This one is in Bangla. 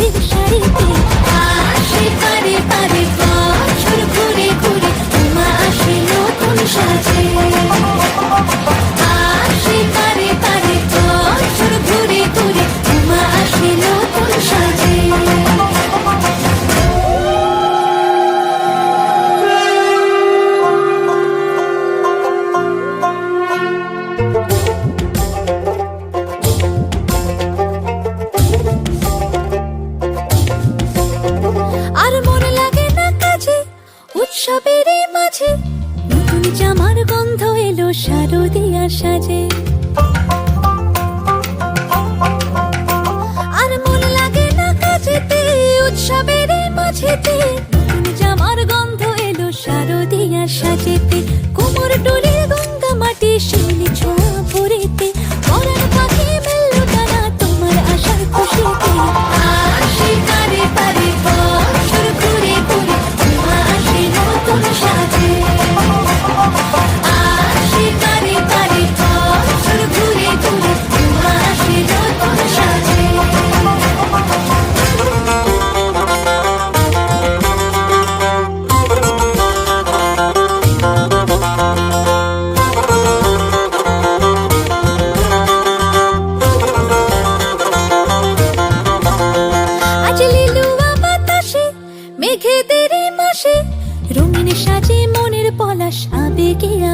shari shari উৎসবের মাঝে নতুন জামার গন্ধ এলো সাজে আর মন লাগে না কাজেতে, উৎসবের এই মাঝেতে, নতুন জামার গন্ধ এলো শারদিয়ার সাজেতে কোমর ডোলে গঙ্গা মাটি শিউলি